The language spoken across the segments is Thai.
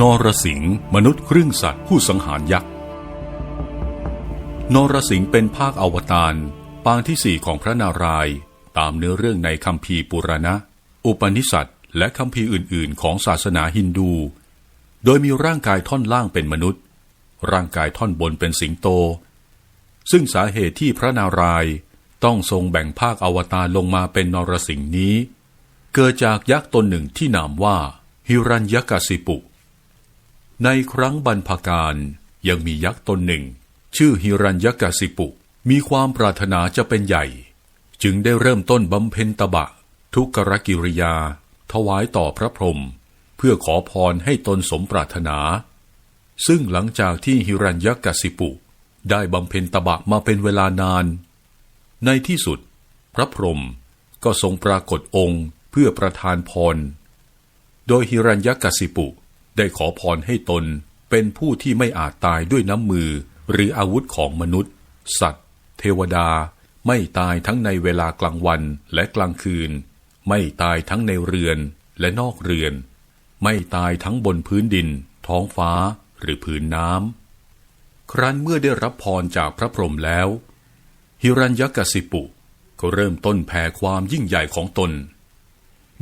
นรสิงห์มนุษย์ครึ่งสัตว์ผู้สังหารยักษ์ นรสิงห์เป็นภาคอวตารปางที่สี่ของพระนารายณ์ตามเนื้อเรื่องในคัมภีร์ปุราณะ อุปนิสัตและคัมภีร์อื่น ๆ ของศาสนาฮินดู โดยมีร่างกายท่อนล่างเป็นมนุษย์ ร่างกายท่อนบนเป็นสิงโต ซึ่งสาเหตุที่พระนารายณ์ต้องทรงแบ่งภาคอวตารลงมาเป็นนรสิงห์นี้ เกิดจากยักษ์ตนหนึ่งที่นามว่า ฮิรัญยกสิปุ ในครั้งบรรพการยังมียักษ์ตนหนึ่ง ชื่อฮิรัญยกสิปุ มีความปรารถนาจะเป็นใหญ่ จึงได้เริ่มต้นบำเพ็ญตบะ ทุกรกิริยา ถวายต่อพระพรหมเพื่อขอพรให้ตนสมปรารถนา ซึ่งหลังจากที่ฮิรัญยกสิปุ ได้บำเพ็ญตบะมาเป็นเวลานาน ในที่สุด พระพรหมก็ทรงปรากฏองค์เพื่อประทานพร โดยฮิรัญยกสิปุ ได้ขอพรให้ตนเป็นผู้ที่ไม่อาจตายด้วยน้ำมือหรืออาวุธของมนุษย์ สัตว์ เทวดา ไม่ตายทั้งในเวลากลางวันและกลางคืน ไม่ตายทั้งในเรือนและนอกเรือน ไม่ตายทั้งบนพื้นดิน ท้องฟ้าหรือพื้นน้ำ ครั้นเมื่อได้รับพรจากพระพรหมแล้ว ฮิรัญยกสิปุก็เริ่มต้นแผ่ความยิ่งใหญ่ของตน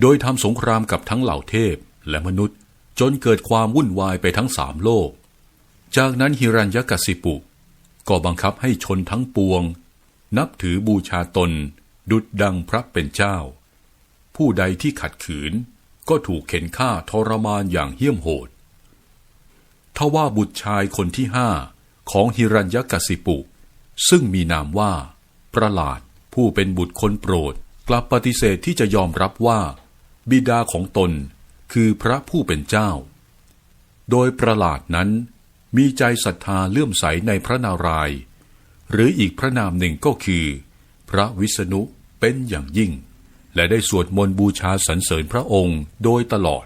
โดยทำสงครามกับทั้งเหล่าเทพและมนุษย์ จนเกิดความวุ่นวายไปทั้งสามโลก จากนั้นฮิรัญยกสิปุ ก็บังคับให้ชนทั้งปวง นับถือบูชาตน ดุดดังพระเป็นเจ้า ผู้ใดที่ขัดขืนก็ถูกเข็นฆ่าทรมานอย่างเหี้ยมโหดทว่าบุตรชายคนที่ห้าของฮิรัญยกสิปุ ซึ่งมีนามว่า ประหลาดผู้เป็นบุตรคนโปรด กลับปฏิเสธที่จะยอมรับว่า บิดาของตน คือพระผู้เป็นเจ้า โดยประหลาดนั้นมีใจศรัทธาเลื่อมใสในพระนารายณ์หรืออีกพระนามหนึ่งก็คือ พระวิษณุเป็นอย่างยิ่ง และได้สวดมนต์บูชาสรรเสริญพระองค์โดยตลอด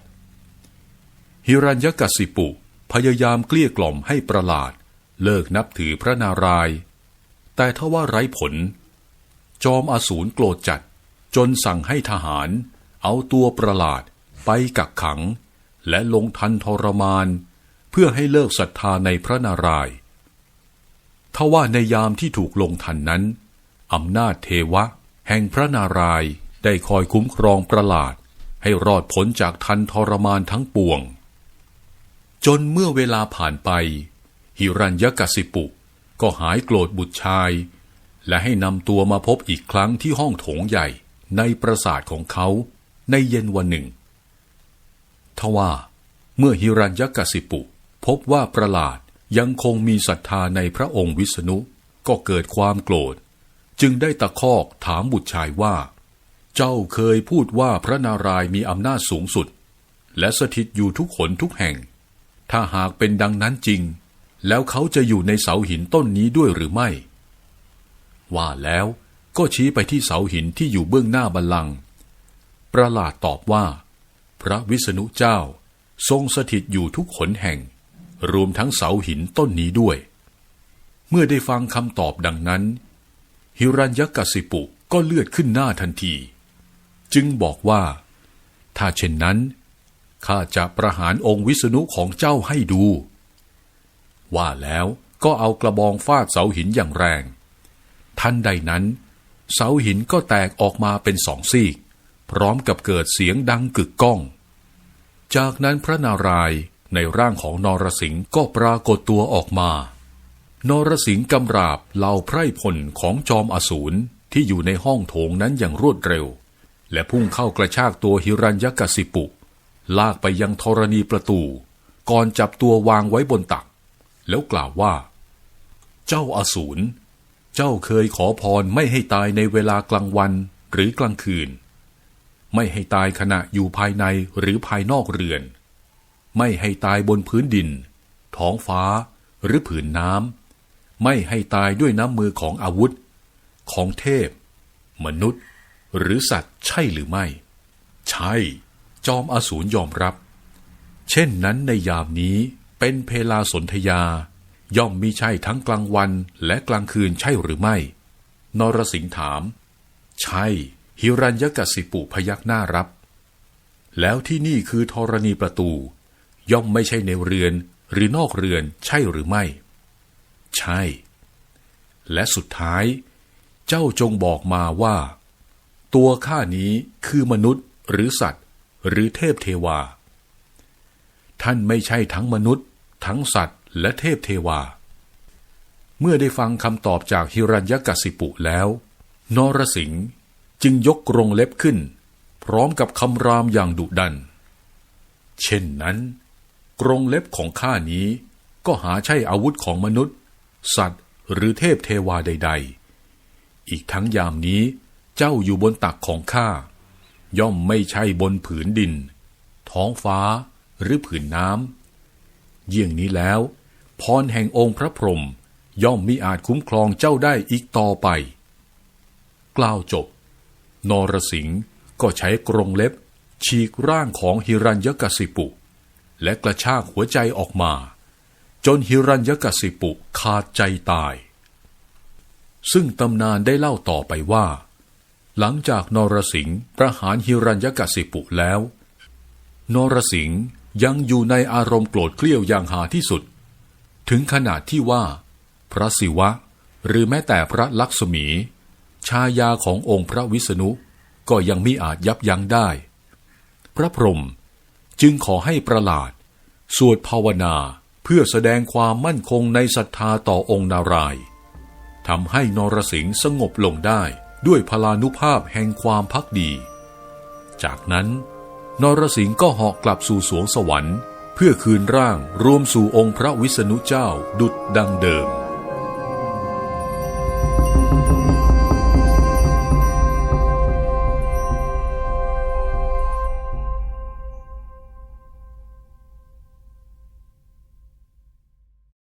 ฮิรัญยกสิปุพยายามเกลี้ยกล่อมให้ประหลาด เลิกนับถือพระนารายณ์แต่ทว่าไร้ผล จอมอสูรโกรธจัดจนสั่งให้ทหาร เอาตัวประหลาด ไปกักขัง และลงทันทรมาน เพื่อให้เลิกศรัทธาในพระนารายณ์ทว่าในยามที่ถูกลงทันนั้นอำนาจเทวะ แห่งพระนารายณ์ได้คอยคุ้มครองประหลาด ให้รอดพ้นจากทันทรมานทั้งปวง จนเมื่อเวลาผ่านไป หิรัญยกสิปุ ก็หายโกรธบุตรชาย และให้นำตัวมาพบอีกครั้งที่ห้องโถงใหญ่ในปราสาทของเขาในเย็นวันหนึ่ง ทว่า เมื่อฮิรัญยกสิปุ พบว่าประหลาดยังคงมีศรัทธาในพระองค์วิษณุก็เกิดความโกรธ จึงได้ตะคอกถามบุตรชายว่า เจ้าเคยพูดว่าพระนารายมีอำนาจสูงสุด และสถิตอยู่ทุกขนทุกแห่ง ถ้าหากเป็นดังนั้นจริง แล้วเขาจะอยู่ในเสาหินต้นนี้ด้วยหรือไม่ ว่าแล้วก็ชี้ไปที่เสาหินที่อยู่เบื้องหน้าบัลลังก์ประหลาดตอบว่า พระวิษณุเจ้า ทรงสถิตอยู่ทุกขนแห่ง รวมทั้งเสาหินต้นนี้ด้วย เมื่อได้ฟังคำตอบดังนั้นฮิรัญยกสิปุก็เลือดขึ้นหน้าทันที จึงบอกว่า ถ้าเช่นนั้นข้าจะประหารองค์วิษณุของเจ้าให้ดู ว่าแล้วก็เอากระบองฟาดเสาหินอย่างแรง ทันใดนั้น เสาหินก็แตกออกมาเป็นสองซีก พร้อมกับเกิดเสียงดังกึกก้อง จากนั้นพระนารายณ์ในร่างของนรสิงห์ก็ปรากฏตัวออกมา นรสิงห์กำราบเหล่าไพร่พลของจอมอสูรที่อยู่ในห้องโถงนั้นอย่างรวดเร็ว และพุ่งเข้ากระชากตัวฮิรัญยกสิปุ ลากไปยังธรณีประตู ก่อนจับตัววางไว้บนตัก แล้วกล่าวว่า เจ้าอสูร เจ้าเคยขอพรไม่ให้ตายในเวลากลางวันหรือกลางคืน ไม่ให้ตายขณะอยู่ภายในหรือภายนอกเรือน ไม่ให้ตายบนพื้นดิน ท้องฟ้าหรือผืนน้ำ ไม่ให้ตายด้วยน้ำมือของอาวุธ ของเทพ มนุษย์ หรือสัตว์ใช่หรือไม่ ใช่ จอมอสูรยอมรับ เช่นนั้นในยามนี้เป็นเพลาสนธยา ย่อมมีใช่ทั้งกลางวันและกลางคืนใช่หรือไม่ นรสิงห์ถาม ใช่ ฮิรัญยกสิปุพยักหน้ารับ แล้วที่นี่คือธรณีประตู ย่อมไม่ใช่ในเรือนหรือนอกเรือนใช่หรือไม่ ใช่ และสุดท้าย เจ้าจงบอกมาว่า ตัวข้านี้คือมนุษย์หรือสัตว์ หรือเทพเทวา ท่านไม่ใช่ทั้งมนุษย์ ทั้งสัตว์และเทพเทวา เมื่อได้ฟังคำตอบจากฮิรัญยกสิปุแล้ว นรสิงห์ จึงยกกรงเล็บขึ้น พร้อมกับคำรามอย่างดุดัน เช่นนั้น กรงเล็บของข้านี้ก็หาใช่อาวุธของมนุษย์ สัตว์หรือเทพเทวาใด ๆ อีกทั้งยามนี้เจ้าอยู่บนตักของข้า ย่อมไม่ใช่บนผืนดิน ท้องฟ้าหรือผืนน้ำเยี่ยงนี้แล้ว พรแห่งองค์พระพรหมย่อมมิอาจคุ้มครองเจ้าได้อีกต่อไป กล่าวจบ นรสิงห์ก็ใช้กรงเล็บ ฉีกร่างของฮิรัญยกสิปุ และกระชากหัวใจออกมา จนฮิรัญยกสิปุขาดใจตาย ซึ่งตำนานได้เล่าต่อไปว่า หลังจากนรสิงห์ประหารฮิรัญยกสิปุแล้ว นรสิงห์ยังอยู่ในอารมณ์โกรธเกลี้ยวอย่างหาที่สุด ถึงขนาดที่ว่า พระศิวะหรือแม้แต่พระลักษมี ชายาขององค์พระวิษณุก็ยังมิอาจยับยั้งได้ พระพรหมจึงขอให้ประหลาด สวดภาวนาเพื่อแสดงความมั่นคงในศรัทธาต่อองค์นารายณ์ทำให้นรสิงห์สงบลงได้ด้วยพลานุภาพแห่งความพักดี จากนั้น นรสิงห์ก็เหาะกลับสู่สวงสวรรค์ เพื่อคืนร่างรวมสู่องค์พระวิษณุเจ้าดุจดังเดิม